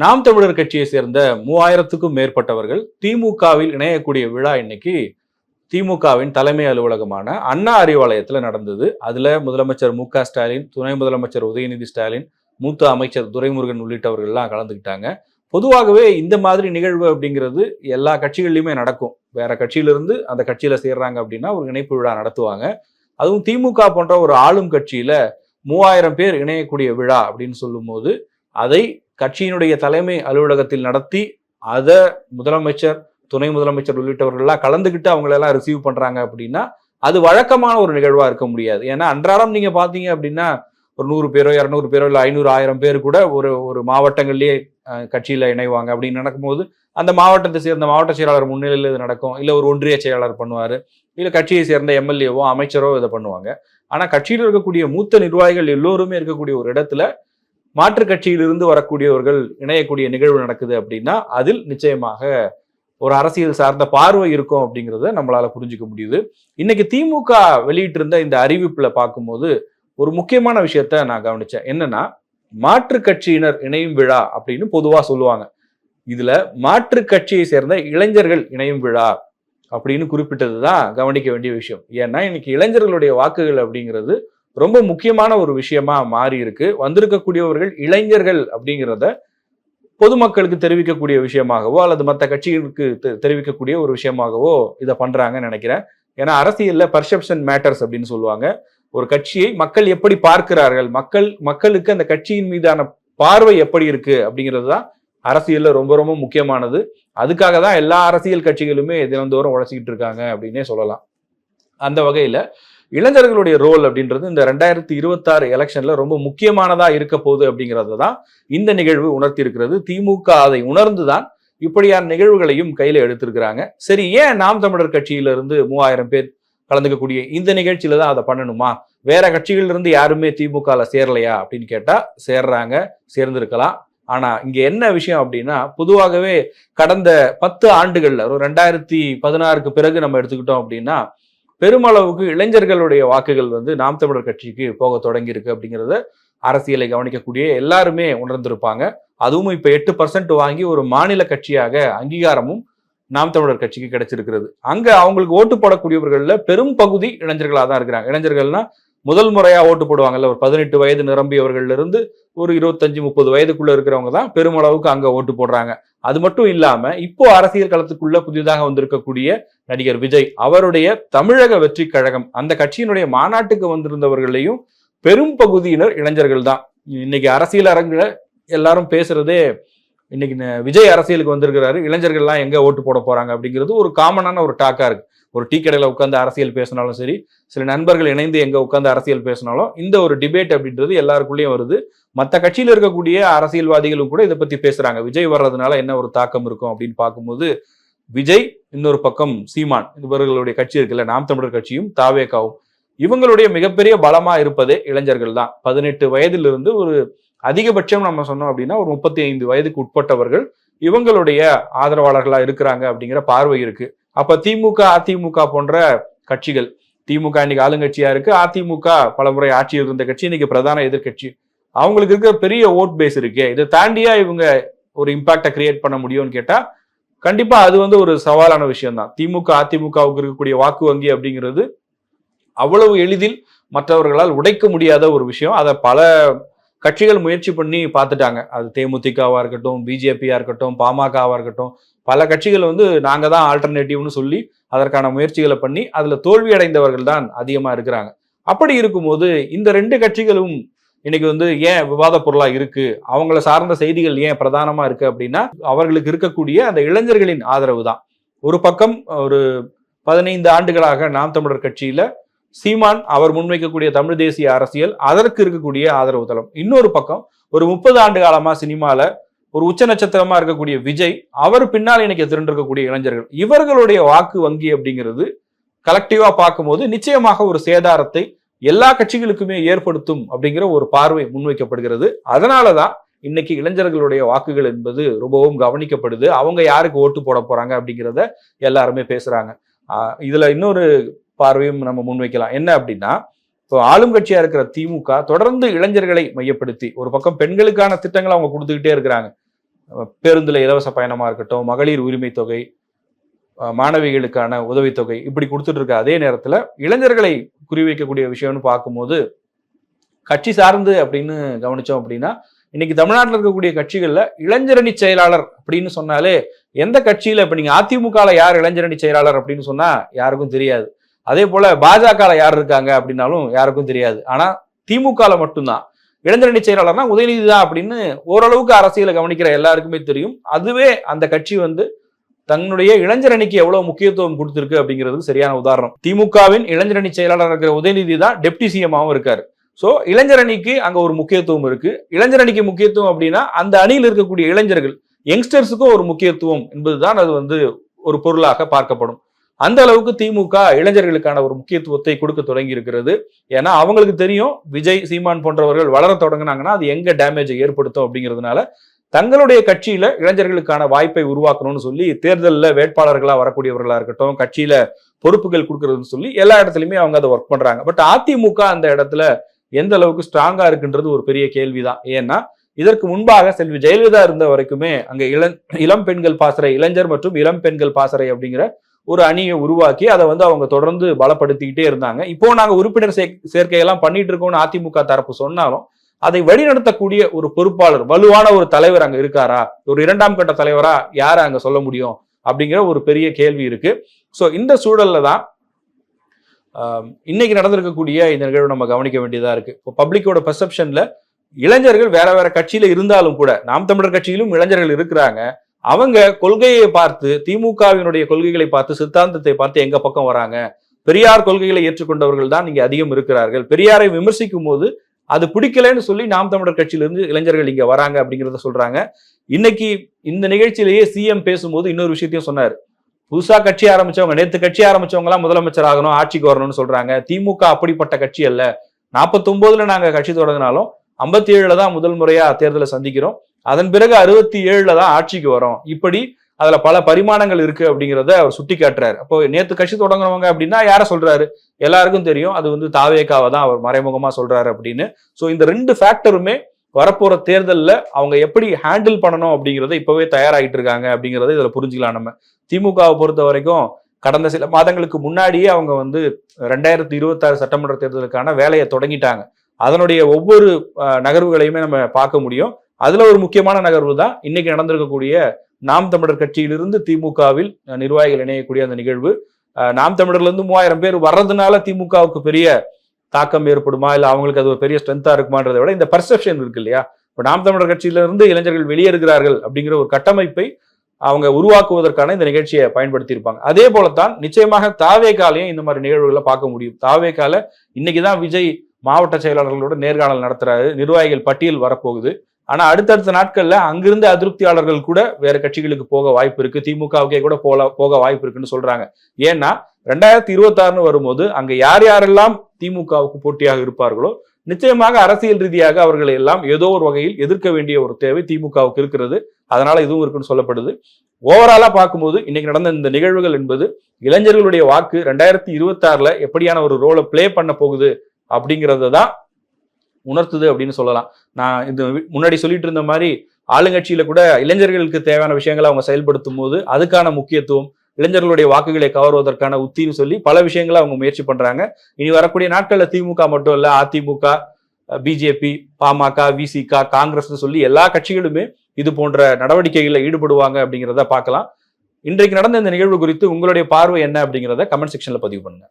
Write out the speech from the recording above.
நாம் தமிழர் கட்சியை சேர்ந்த மூவாயிரத்துக்கும் மேற்பட்டவர்கள் திமுகவில் இணையக்கூடிய விழா இன்னைக்கு திமுகவின் தலைமை அலுவலகமான அண்ணா அறிவாலயத்தில் நடந்தது. அதில் முதலமைச்சர் மு ஸ்டாலின் துணை முதலமைச்சர் உதயநிதி ஸ்டாலின் மூத்த அமைச்சர் துரைமுருகன் உள்ளிட்டவர்கள்லாம் கலந்துக்கிட்டாங்க. பொதுவாகவே இந்த மாதிரி நிகழ்வு அப்படிங்கிறது எல்லா கட்சிகள்லையுமே நடக்கும். வேற கட்சியிலிருந்து அந்த கட்சியில் சேர்றாங்க அப்படின்னா ஒரு இணைப்பு விழா நடத்துவாங்க. அதுவும் திமுக போன்ற ஒரு ஆளும் கட்சியில் மூவாயிரம் பேர் இணையக்கூடிய விழா அப்படின்னு சொல்லும்போது அதை கட்சியினுடைய தலைமை அலுவலகத்தில் நடத்தி அதை முதலமைச்சர் துணை முதலமைச்சர் உள்ளிட்டவர்கள்லாம் கலந்துக்கிட்டு அவங்களெல்லாம் ரிசீவ் பண்ணுறாங்க அப்படின்னா அது வழக்கமான ஒரு நிகழ்வாக இருக்க முடியாது. ஏன்னா அன்றாடம் நீங்கள் பார்த்தீங்க அப்படின்னா ஒரு நூறு பேரோ இரநூறு பேரோ இல்லை ஐநூறு ஆயிரம் பேர் கூட ஒரு ஒரு மாவட்டங்கள்லேயே கட்சியில் இணைவாங்க. அப்படின்னு நடக்கும்போது அந்த மாவட்டத்தை சேர்ந்த மாவட்ட செயலாளர் முன்னிலையில் இது நடக்கும். இல்லை ஒரு ஒன்றிய செயலாளர் பண்ணுவார். இல்லை கட்சியை சேர்ந்த எம்எல்ஏவோ அமைச்சரோ இதை பண்ணுவாங்க. ஆனால் கட்சியில் இருக்கக்கூடிய மூத்த நிர்வாகிகள் எல்லோருமே இருக்கக்கூடிய ஒரு இடத்துல மாற்று கட்சியிலிருந்து வரக்கூடியவர்கள் இணையக்கூடிய நிகழ்வு நடக்குது அப்படின்னா அதில் நிச்சயமாக ஒரு அரசியல் சார்ந்த பார்வை இருக்கும் அப்படிங்கிறத நம்மளால புரிஞ்சுக்க முடியுது. இன்னைக்கு திமுக வெளியிட்டிருந்த இந்த அறிவிப்புல பார்க்கும்போது ஒரு முக்கியமான விஷயத்த நான் கவனிச்சேன். என்னன்னா மாற்று கட்சியினர் இணையும் விழா அப்படின்னு பொதுவா சொல்லுவாங்க. இதுல மாற்று கட்சியை சேர்ந்த இளைஞர்கள் இணையும் விழா அப்படின்னு குறிப்பிட்டது தான் கவனிக்க வேண்டிய விஷயம். ஏன்னா இன்னைக்கு இளைஞர்களுடைய வாக்குகள் அப்படிங்கிறது ரொம்ப முக்கியமான ஒரு விஷயமா மாறி இருக்கு. வந்திருக்கக்கூடியவர்கள் இளைஞர்கள் அப்படிங்கிறத பொதுமக்களுக்கு தெரிவிக்கக்கூடிய விஷயமாகவோ அல்லது மற்ற கட்சிகளுக்கு தெ- தெரிவிக்கக்கூடிய ஒரு விஷயமாகவோ இதை பண்றாங்கன்னு நினைக்கிறேன். ஏன்னா அரசியல்ல பர்செப்ஷன் மேட்டர்ஸ் அப்படின்னு சொல்லுவாங்க. ஒரு கட்சியை மக்கள் எப்படி பார்க்கிறார்கள்? மக்கள் மக்களுக்கு அந்த கட்சியின் மீதான பார்வை எப்படி இருக்கு? அப்படிங்கிறது தான் அரசியல்ல ரொம்ப ரொம்ப முக்கியமானது. அதுக்காக தான் எல்லா அரசியல் கட்சிகளுமே தினந்தோறும் உழைச்சிக்கிட்டு இருக்காங்க அப்படின்னே சொல்லலாம். அந்த வகையில இளைஞர்களுடைய ரோல் அப்படின்றது இந்த ரெண்டாயிரத்தி இருபத்தாறு எலெக்ஷன்ல ரொம்ப முக்கியமானதா இருக்க போகுது அப்படிங்கிறத தான் இந்த நிகழ்வு உணர்த்தி இருக்கிறது. திமுக அதை உணர்ந்துதான் இப்படியான நிகழ்வுகளையும் கையில எடுத்திருக்கிறாங்க. சரி ஏன் நாம் தமிழர் கட்சியிலிருந்து மூவாயிரம் பேர் கலந்துக்கக்கூடிய இந்த நிகழ்ச்சியில தான் அதை பண்ணணுமா? வேற கட்சிகளிலிருந்து யாருமே திமுகல சேரலையா அப்படின்னு கேட்டா சேர்றாங்க சேர்ந்திருக்கலாம். ஆனா இங்க என்ன விஷயம் அப்படின்னா பொதுவாகவே கடந்த பத்து ஆண்டுகள்ல ஒரு ரெண்டாயிரத்தி பதினாறுக்கு பிறகு நம்ம எடுத்துக்கிட்டோம் அப்படின்னா பெருமளவுக்கு இளைஞர்களுடைய வாக்குகள் வந்து நாம் தமிழர் கட்சிக்கு போக தொடங்கி இருக்கு அப்படிங்கிறத அரசியலை கவனிக்கக்கூடிய எல்லாருமே உணர்ந்திருப்பாங்க. அதுவும் இப்ப எட்டு பர்சன்ட் வாங்கி ஒரு மாநில கட்சியாக அங்கீகாரமும் நாம் தமிழர் கட்சிக்கு கிடைச்சிருக்கிறது. அங்க அவங்களுக்கு ஓட்டு போடக்கூடியவர்களில் பெரும் பகுதி இளைஞர்களாக தான் இருக்கிறாங்க. இளைஞர்கள்னா முதல் முறையாக ஓட்டு போடுவாங்கல்ல ஒரு பதினெட்டு வயது நிரம்பியவர்கள்லேருந்து ஒரு இருபத்தஞ்சு முப்பது வயதுக்குள்ள இருக்கிறவங்க தான் பெருமளவுக்கு அங்கே ஓட்டு போடுறாங்க. அது மட்டும் இல்லாம இப்போ அரசியல் களத்துக்குள்ள புதிதாக வந்திருக்கக்கூடிய நடிகர் விஜய் அவருடைய தமிழக வெற்றி கழகம் அந்த கட்சியினுடைய மாநாட்டுக்கு வந்திருந்தவர்களையும் பெரும் பகுதியினர் இளைஞர்கள் தான். இன்னைக்கு அரசியல் அரங்குல எல்லாரும் பேசுறதே இன்னைக்கு விஜய் அரசியலுக்கு வந்திருக்கிறாரு இளைஞர்கள்லாம் எங்க ஓட்டு போட போறாங்க அப்படிங்கிறது ஒரு காமனான ஒரு டாக்கா இருக்கு. ஒரு டீ கடையில் உட்காந்து அரசியல் பேசினாலும் சரி சில நண்பர்கள் இணைந்து எங்கே உட்காந்து அரசியல் பேசினாலும் இந்த ஒரு டிபேட் அப்படின்றது எல்லாருக்குள்ளேயும் வருது. மற்ற கட்சியில் இருக்கக்கூடிய அரசியல்வாதிகளும் கூட இதை பற்றி பேசுகிறாங்க விஜய் வர்றதுனால என்ன ஒரு தாக்கம் இருக்கும் அப்படின்னு பார்க்கும்போது விஜய் இன்னொரு பக்கம் சீமான் இவர்களுடைய கட்சி இருக்குல்ல நாம் தமிழர் கட்சியும் தாவேகாவும் இவங்களுடைய மிகப்பெரிய பலமா இருப்பதே இளைஞர்கள் தான். பதினெட்டு வயதிலிருந்து ஒரு அதிகபட்சம் நம்ம சொன்னோம் அப்படின்னா ஒரு முப்பத்தி ஐந்து வயதுக்கு உட்பட்டவர்கள் இவங்களுடைய ஆதரவாளர்களா இருக்கிறாங்க அப்படிங்கிற பார்வை இருக்கு. அப்ப திமுக அதிமுக போன்ற கட்சிகள் திமுக இன்னைக்கு ஆளுங்கட்சியா இருக்கு அதிமுக பலமுறை ஆட்சியில் இருந்த கட்சி இன்னைக்கு பிரதான எதிர்கட்சி. அவங்களுக்கு இருக்கிற பெரிய ஓட் பேஸ் இருக்கு. இதை தாண்டியா இவங்க ஒரு இம்பாக்டை கிரியேட் பண்ண முடியும்னு கேட்டா கண்டிப்பா அது வந்து ஒரு சவாலான விஷயம் தான் திமுக அதிமுகவுக்கு இருக்கக்கூடிய வாக்கு வங்கி அப்படிங்கிறது அவ்வளவு எளிதில் மற்றவர்களால் உடைக்க முடியாத ஒரு விஷயம். அதை பல கட்சிகள் முயற்சி பண்ணி பார்த்துட்டாங்க. அது தேமுதிகவாக இருக்கட்டும் பிஜேபியாக இருக்கட்டும் பாமகவாக இருக்கட்டும் பல கட்சிகள் வந்து நாங்கள் தான் ஆல்டர்னேட்டிவ்னு சொல்லி அதற்கான முயற்சிகளை பண்ணி அதில் தோல்வி அடைந்தவர்கள் தான் அதிகமாக இருக்கிறாங்க. அப்படி இருக்கும்போது இந்த ரெண்டு கட்சிகளும் இன்னைக்கு வந்து ஏன் விவாத பொருளாக இருக்கு? அவங்கள சார்ந்த செய்திகள் ஏன் பிரதானமா இருக்கு அப்படின்னா அவர்களுக்கு இருக்கக்கூடிய அந்த இளைஞர்களின் ஆதரவு தான். ஒரு பக்கம் ஒரு பதினைந்து ஆண்டுகளாக நாம் தமிழர் கட்சியில சீமான் அவர் முன்வைக்கக்கூடிய தமிழ் தேசிய அரசியல் அதற்கு இருக்கக்கூடிய ஆதரவு தளம். இன்னொரு பக்கம் ஒரு முப்பது ஆண்டு காலமா சினிமால ஒரு உச்ச நட்சத்திரமா இருக்கக்கூடிய விஜய் அவர் பின்னால் இன்னைக்கு திரண்டிருக்கக்கூடிய இளைஞர்கள் இவர்களுடைய வாக்கு வங்கி அப்படிங்கிறது கலெக்டிவா பார்க்கும்போது நிச்சயமாக ஒரு சேதாரத்தை எல்லா கட்சிகளுக்குமே ஏற்படுத்தும் அப்படிங்கிற ஒரு பார்வை முன்வைக்கப்படுகிறது. அதனாலதான் இன்னைக்கு இளைஞர்களுடைய வாக்குகள் என்பது ரொம்பவும் கவனிக்கப்படுது. அவங்க யாருக்கு ஓட்டு போட போறாங்க அப்படிங்கிறத எல்லாருமே பேசுறாங்க. இதுல இன்னொரு பார்வையும் நம்ம முன்வைக்கலாம். என்ன அப்படின்னா இப்போ ஆளும் கட்சியா இருக்கிற திமுக தொடர்ந்து இளைஞர்களை மையப்படுத்தி ஒரு பக்கம் பெண்களுக்கான திட்டங்களை அவங்க கொடுத்துக்கிட்டே இருக்கிறாங்க. பேருந்துல இலவச பயணமா இருக்கட்டும் மகளிர் உரிமை தொகை மாணவிகளுக்கான உதவித்தொகை இப்படி கொடுத்துட்டு இருக்க அதே நேரத்துல இளைஞர்களை குறிவைக்கக்கூடிய விஷயம்னு பார்க்கும்போது கட்சி சார்ந்து அப்படின்னு கவனிச்சோம் அப்படின்னா இன்னைக்கு தமிழ்நாட்டில் இருக்கக்கூடிய கட்சிகளில் இளைஞரணி செயலாளர் அப்படின்னு சொன்னாலே எந்த கட்சியில இப்ப நீங்க அதிமுகல யார் இளைஞரணி செயலாளர் அப்படின்னு சொன்னா யாருக்கும் தெரியாது. அதே போல பாஜகவில் யார் இருக்காங்க அப்படின்னாலும் யாருக்கும் தெரியாது. ஆனா திமுகல மட்டும்தான். இளைஞரணி செயலாளர்னா உதயநிதி தான் அப்படின்னு ஓரளவுக்கு அரசியலை கவனிக்கிற எல்லாருக்குமே தெரியும். அதுவே அந்த கட்சி வந்து தன்னுடைய இளைஞரணிக்கு எவ்வளவு முக்கியத்துவம் கொடுத்திருக்கு அப்படிங்கிறது சரியான உதாரணம். திமுகவின் இளைஞரணி செயலாளர் இருக்கிற உதயநிதி தான் டெப்டி சிஎம்மாவும் இருக்காரு. ஸோ இளைஞரணிக்கு அங்கே ஒரு முக்கியத்துவம் இருக்கு. இளைஞரணிக்கு முக்கியத்துவம் அப்படின்னா அந்த அணியில் இருக்கக்கூடிய இளைஞர்கள் யங்ஸ்டர்ஸுக்கும் ஒரு முக்கியத்துவம் என்பதுதான் அது வந்து ஒரு பொருளாக பார்க்கப்படும். அந்த அளவுக்கு திமுக இளைஞர்களுக்கான ஒரு முக்கியத்துவத்தை கொடுக்க தொடங்கி இருக்கிறது ஏன்னா அவங்களுக்கு தெரியும் விஜய் சீமான் போன்றவர்கள் வளர தொடங்கினாங்கன்னா அது எங்க டேமேஜை ஏற்படுத்தும் அப்படிங்கிறதுனால தங்களுடைய கட்சியில இளைஞர்களுக்கான வாய்ப்பை உருவாக்கணும்னு சொல்லி தேர்தலில் வேட்பாளர்களா வரக்கூடியவர்களா இருக்கட்டும் கட்சியில பொறுப்புகள் கொடுக்கறதுன்னு சொல்லி எல்லா இடத்துலையுமே அவங்க அதை ஒர்க் பண்றாங்க. பட் அதிமுக அந்த இடத்துல எந்த அளவுக்கு ஸ்ட்ராங்கா இருக்குன்றது ஒரு பெரிய கேள்விதான். ஏன்னா இதற்கு முன்பாக செல்வி ஜெயலலிதா இருந்த வரைக்குமே அங்க இளம் இளம் பெண்கள் பாசறை இளைஞர் மற்றும் இளம் பெண்கள் பாசறை அப்படிங்கிற ஒரு அணியை உருவாக்கி அதை வந்து அவங்க தொடர்ந்து பலப்படுத்திக்கிட்டே இருந்தாங்க. இப்போ நாங்கள் உறுப்பினர் சே சேர்க்கையெல்லாம் பண்ணிட்டு இருக்கோம்னு அதிமுக தரப்பு சொன்னாலும் அதை வழிநடத்தக்கூடிய ஒரு பொறுப்பாளர் வலுவான ஒரு தலைவர் அங்கே இருக்காரா? ஒரு இரண்டாம் கட்ட தலைவரா யாரை அங்கே சொல்ல முடியும்? அப்படிங்கிற ஒரு பெரிய கேள்வி இருக்கு. ஸோ இந்த சூழல்ல தான் இன்னைக்கு நடந்திருக்கக்கூடிய இந்த நிகழ்வு நம்ம கவனிக்க வேண்டியதா இருக்கு. இப்போ பப்ளிக்கோட பெர்செப்ஷன்ல இளைஞர்கள் வேற வேற கட்சியில இருந்தாலும் கூட நாம் தமிழர் கட்சியிலும் இளைஞர்கள் இருக்கிறாங்க. அவங்க கொள்கையை பார்த்து திமுகவினுடைய கொள்கைகளை பார்த்து சித்தாந்தத்தை பார்த்து எங்க பக்கம் வராங்க? பெரியார் கொள்கைகளை ஏற்றுக்கொண்டவர்கள் தான் இங்கே அதிகம் இருக்கிறார்கள். பெரியாரை விமர்சிக்கும் போது அது பிடிக்கலன்னு சொல்லி நாம் தமிழர் கட்சியிலிருந்து இளைஞர்கள் இங்க வராங்க அப்படிங்கிறத சொல்றாங்க. இன்னைக்கு இந்த நிகழ்ச்சியிலேயே சிஎம் பேசும்போது இன்னொரு விஷயத்தையும் சொன்னார். புதுசா கட்சி ஆரம்பிச்சவங்க நேற்று கட்சி ஆரம்பிச்சவங்க எல்லாம் முதலமைச்சர் ஆகணும் ஆட்சிக்கு வரணும்னு சொல்றாங்க. திமுக அப்படிப்பட்ட கட்சி அல்ல. நாற்பத்தொன்பதுல நாங்க கட்சி தொடங்கினாலும் ஐம்பத்தி ஏழுல தான் முதல் முறையா தேர்தலை சந்திக்கிறோம். அதன் பிறகு அறுபத்தி ஏழுல தான் ஆட்சிக்கு வரோம். இப்படி அதுல பல பரிமாணங்கள் இருக்கு அப்படிங்கிறத அவர் சுட்டி காட்டுறாரு அப்போ நேத்து கட்சி தொடங்குறவங்க அப்படின்னா யார சொல்றாரு? எல்லாருக்கும் தெரியும். அது வந்து தாவேக்காவை தான் அவர் மறைமுகமா சொல்றாரு அப்படின்னு. ஸோ இந்த ரெண்டு ஃபேக்டருமே வரப்போற தேர்தலில் அவங்க எப்படி ஹேண்டில் பண்ணணும் அப்படிங்கிறத இப்பவே தயாராகிட்டு இருக்காங்க அப்படிங்கிறத இதில் புரிஞ்சுக்கலாம் நம்ம. திமுகவை பொறுத்த வரைக்கும் கடந்த சில மாதங்களுக்கு முன்னாடியே அவங்க வந்து ரெண்டாயிரத்தி இருபத்தாறு சட்டமன்ற தேர்தலுக்கான வேலையை தொடங்கிட்டாங்க. அதனுடைய ஒவ்வொரு நகர்வுகளையுமே நம்ம பார்க்க முடியும். அதுல ஒரு முக்கியமான நகர்வு தான் இன்னைக்கு நடந்திருக்கக்கூடிய நாம் தமிழர் கட்சியிலிருந்து திமுகவில் நிர்வாகிகள் இணையக்கூடிய அந்த நிகழ்வு. நாம் தமிழர்ல இருந்து மூவாயிரம் பேர் வர்றதுனால திமுகவுக்கு பெரிய தாக்கம் ஏற்படுமா? இல்ல அவங்களுக்கு அது ஒரு பெரிய ஸ்ட்ரென்த்தா இருக்குமான்றதை விட இந்த பர்செப்ஷன் இருக்கு இல்லையா? இப்ப நாம் தமிழர் கட்சியில இருந்து இளைஞர்கள் வெளியேறுகிறார்கள் அப்படிங்கிற ஒரு கட்டமைப்பை அவங்க உருவாக்குவதற்கான இந்த நிகழ்ச்சியை பயன்படுத்தி இருப்பாங்க அதே போலத்தான் நிச்சயமாக தாவே காலையும் இந்த மாதிரி நிகழ்வுகளை பார்க்க முடியும். தாவே தாவேகால இன்னைக்குதான் விஜய் மாவட்ட செயலாளர்களோட நேர்காணல் நடத்துறாரு. நிர்வாகிகள் பட்டியல் வரப்போகுது. ஆனா அடுத்தடுத்த நாட்கள்ல அங்கிருந்து அதிருப்தியாளர்கள் கூட வேற கட்சிகளுக்கு போக வாய்ப்பு இருக்கு. திமுகவுக்கே கூட போல போக வாய்ப்பு இருக்குன்னு சொல்றாங்க. ஏன்னா ரெண்டாயிரத்தி இருபத்தாறுன்னு வரும்போது அங்க யார் யாரெல்லாம் திமுகவுக்கு போட்டியாக இருப்பார்களோ நிச்சயமாக அரசியல் ரீதியாக அவர்களை எல்லாம் ஏதோ ஒரு வகையில் எதிர்க்க வேண்டிய ஒரு தேவை திமுகவுக்கு இருக்கிறது. அதனால இதுவும் இருக்குன்னு சொல்லப்படுது. ஓவராலா பார்க்கும்போது இன்னைக்கு நடந்த இந்த நிகழ்வுகள் என்பது இளைஞர்களுடைய வாக்கு ரெண்டாயிரத்தி இருபத்தாறுல எப்படியான ஒரு ரோலை ப்ளே பண்ண போகுது அப்படிங்கிறத தான் உணர்த்துது அப்படின்னு சொல்லலாம். நான் இது முன்னாடி சொல்லிட்டு இருந்த மாதிரி ஆளுங்கட்சியில கூட இளைஞர்களுக்கு தேவையான விஷயங்களை அவங்க செயல்படுத்தும் போது அதுக்கான முக்கியத்துவம் இளைஞர்களுடைய வாக்குகளை கவர்வதற்கான உத்தின்னு சொல்லி பல விஷயங்களை அவங்க முயற்சி பண்றாங்க. இனி வரக்கூடிய நாட்கள்ல திமுக மட்டும் இல்ல அதிமுக பிஜேபி பாமக விசிக காங்கிரஸ்னு சொல்லி எல்லா கட்சிகளுமே இது போன்ற நடவடிக்கைகளில் ஈடுபடுவாங்க அப்படிங்கிறத பார்க்கலாம். இன்றைக்கு நடந்த இந்த நிகழ்வு குறித்து உங்களுடைய பார்வை என்ன அப்படிங்கிறத கமெண்ட் செக்ஷன்ல பதிவு பண்ணுங்க.